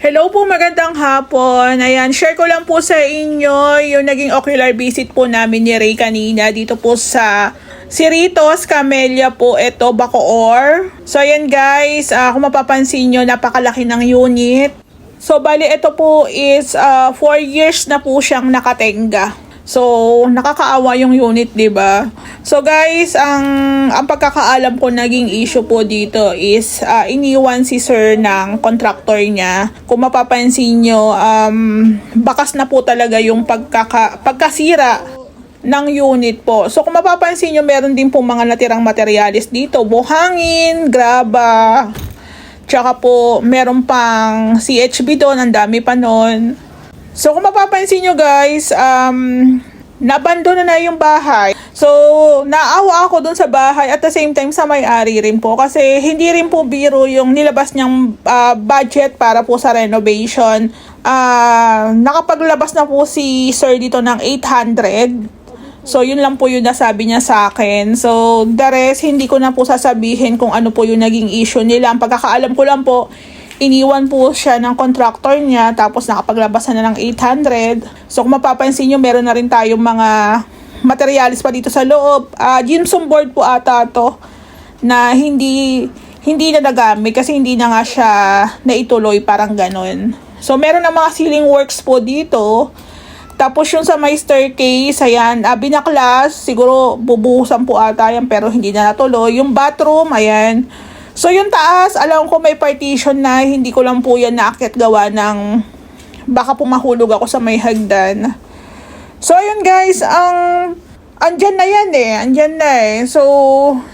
Hello po, magandang hapon. Ayan, share ko lang po sa inyo yung naging ocular visit po namin ni Ray kanina dito po sa Cerritos, Camellia po, ito, Bacoor. So, ayan guys, ah, kung mapapansin nyo, napakalaki ng unit. So, bali, ito po is 4 years na po siyang nakatenga. So, nakakaawa yung unit, 'di ba? So, guys, ang ang pagkakaalam ko naging issue po dito is ah, iniwan si sir ng contractor niya. Kung mapapansin nyo, um, bakas na po talaga yung pagkaka, pagkasira ng unit po. So, kung mapapansin nyo, meron din po mga natirang materialis dito. Buhangin, graba, tsaka po meron pang CHB doon, ang dami pa noon. So, kung mapapansin nyo guys, um, nabandono na yung bahay. So, naawa ako dun sa bahay at the same time sa may-ari rin po. Kasi hindi rin po biro yung nilabas niyang ah, budget para po sa renovation. Ah, nakapaglabas na po si sir dito ng 800. So, yun lang po yung nasabi niya sa akin. So, the rest, hindi ko na po sasabihin kung ano po yung naging issue nila. Ang pagkakaalam ko lang po, iniwan po siya ng contractor niya tapos nakapaglabas na ng 800. So kung mapapansin nyo, meron na rin tayong mga materialis pa dito sa loob. Ah, gypsum board po ata to na hindi hindi na nagamit kasi hindi na nga siya naituloy parang ganon. So meron ng mga ceiling works po dito. Tapos yung sa may staircase, ayan, uh, binaklas, siguro bubuhusan po ata yan pero hindi na natuloy. Yung bathroom, ayan, So yung taas, alam ko may partition na hindi ko lang po yan naakyat gawa ng baka po mahulog ako sa may hagdan. So ayun guys, ang andyan na yan eh, andyan na eh. So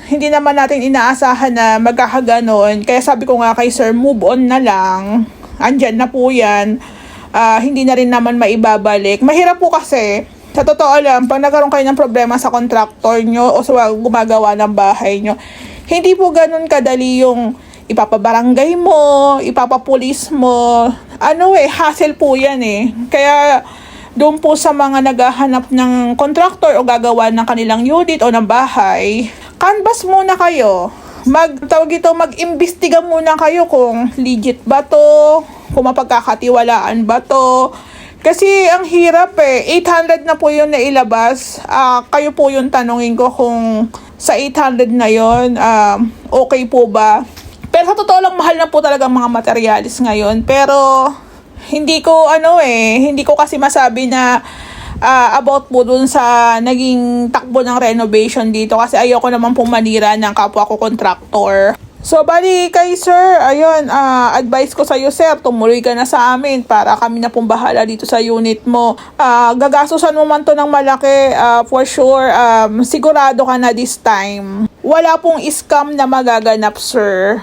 hindi naman natin inaasahan na magkakaganon. Kaya sabi ko nga kay sir, move on na lang. Andyan na po yan. Ah, hindi na rin naman maibabalik. Mahirap po kasi, sa totoo lang, pag nagkaroon kayo ng problema sa contractor nyo o sa gumagawa ng bahay nyo, hindi po ganun kadali yung ipapabarangay mo, ipapapulis mo. Ano eh, hassle po yan eh. Kaya doon po sa mga naghahanap ng contractor o gagawa ng kanilang unit o ng bahay, canvas muna kayo. Mag, tawag ito, mag-imbestiga muna kayo kung legit ba to, kung mapagkakatiwalaan ba to. Kasi ang hirap eh. 800 na po yung nailabas. Ah, kayo po yung tanongin ko kung sa 800 na yon um, okay po ba? Pero sa totoo lang, mahal na po talaga mga materialis ngayon. Pero, hindi ko, ano eh, hindi ko kasi masabi na ah, about po dun sa naging takbo ng renovation dito. Kasi ayoko naman po manira ng kapwa ko contractor. So, bali kay sir, ayun, ah, advice ko sa'yo, sir, tumuloy ka na sa amin para kami na pong bahala dito sa unit mo. Ah, gagastusan mo man to ng malaki, ah, for sure, um, sigurado ka na this time. Wala pong scam na magaganap, sir.